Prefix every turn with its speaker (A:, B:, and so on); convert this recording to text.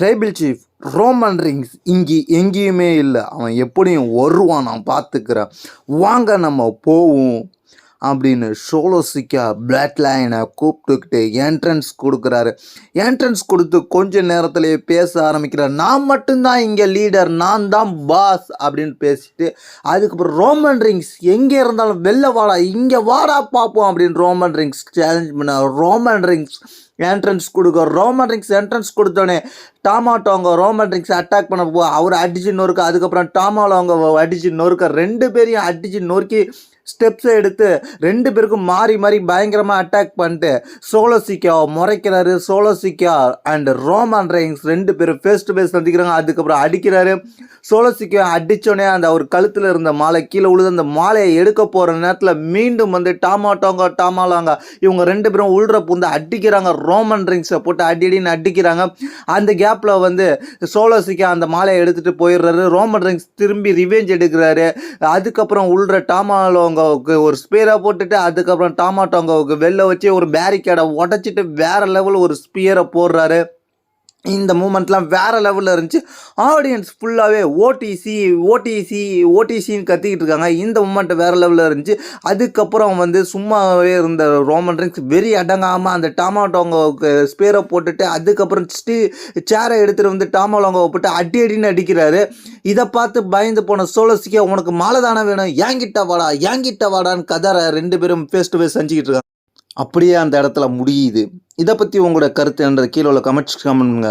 A: Tribal chief Roman rings இங்கே எங்கேயுமே இல்லை. அவன் எப்படியும் வருவான் நான் பார்த்துக்கிறேன். வாங்க நம்ம போவோம் அப்படின்னு சோலோசிக்கா பிளாட் லைனை கூப்பிட்டுக்கிட்டு என்ட்ரன்ஸ் கொடுக்குறாரு. என்ட்ரன்ஸ் கொடுத்து கொஞ்ச நேரத்துலேயே பேச ஆரம்பிக்கிறார் நான் மட்டும்தான் இங்கே லீடர் நான் தான் பாஸ் அப்படின்னு பேசிட்டு அதுக்கப்புறம் ரோமன் ரிங்ஸ் எங்கே இருந்தாலும் வெளில வாடா இங்கே வாடா பார்ப்போம் அப்படின்னு ரோமன் ரிங்ஸ் சேலஞ்ச் பண்ண ரோமன் ரிங்ஸ் என்ட்ரன்ஸ் கொடுக்க ரோமன் ரிங்ஸ் என்ட்ரன்ஸ் கொடுத்தோடனே டாமாட்டோங்க ரோமன் ரிங்ஸ் அட்டாக் பண்ண போ அவர் அடிச்சு நொறுக்க அதுக்கப்புறம் டாமாலவங்க அடிச்சு நொறுக்க. ரெண்டு பேரையும் அடிச்சு நொறுக்கி ஸ்டெப்ஸை எடுத்து ரெண்டு பேருக்கும் மாறி மாறி பயங்கரமாக அட்டாக் பண்ணிட்டு Solo Sikoa முறைக்கிறாரு Solo Sikoa and Roman Reigns ரெண்டு பேரும் ஃபேஸ் டு ஃபேஸ் சந்திக்கிறாங்க அதுக்கப்புறம் அடிக்கிறாரு. சோலோசிக்கா அடித்தோடனே அந்த அவர் கழுத்தில் இருந்த மாலை கீழே உழுது அந்த மாலையை எடுக்க போகிற நேரத்தில் மீண்டும் வந்து டாமாட்டோங்க டாமாலாங்க இவங்க ரெண்டு பேரும் உள்ற பூந்து அடிக்கிறாங்க. ரோமன் ரிங்ஸை போட்டு அடி அடின்னு அடிக்கிறாங்க. அந்த கேப் கேப்பில் வந்து சோலோசிக்கா அந்த மாலையை எடுத்துகிட்டு போயிடுறாரு. ரோமன் ரிங்ஸ் திரும்பி ரிவெஞ்ச் எடுக்கிறாரு. அதுக்கப்புறம் உள்ற டாமாலோங்கோவுக்கு ஒரு ஸ்பியரை போட்டுட்டு அதுக்கப்புறம் டாமாட்டோங்கவுக்கு வெளில வச்சு ஒரு பேரிகேடை உடச்சிட்டு வேற லெவல் ஒரு ஸ்பியரை போடுறாரு. இந்த மூமெண்ட்லாம் வேறு லெவலில் இருந்துச்சு. ஆடியன்ஸ் ஃபுல்லாகவே ஓடிசி ஓடிசி ஓடிசின்னு கத்திக்கிட்டு இருக்காங்க. இந்த மூமெண்ட் வேறு லெவலில் இருந்துச்சு. அதுக்கப்புறம் வந்து சும்மாவே இருந்த ரோமன் ரிங்ஸ் வெறி அடங்காமல் அந்த டாமாட்டோங்க ஸ்பேரை போட்டுட்டு அதுக்கப்புறம் ஸ்டீ சேரை எடுத்துகிட்டு வந்து டாமாலோங்க போட்டு அடி அடின்னு அடிக்கிறாரு. இதை பார்த்து பயந்து போன சோலசிக்கா உனக்கு மாலை தானே வேணும்? ஏங்கிட்ட வாடா ஏங்கிட்ட வாடான்னு கதற ரெண்டு பேரும் ஃபேஸ் டு ஃபேஸ் செஞ்சுக்கிட்டு இருக்காங்க. அப்படியே அந்த இடத்துல முடியுது. இதை பற்றி உங்களோட கருத்து என்ற கீழே உள்ள கமெண்ட்ஸ் கமெண்ட்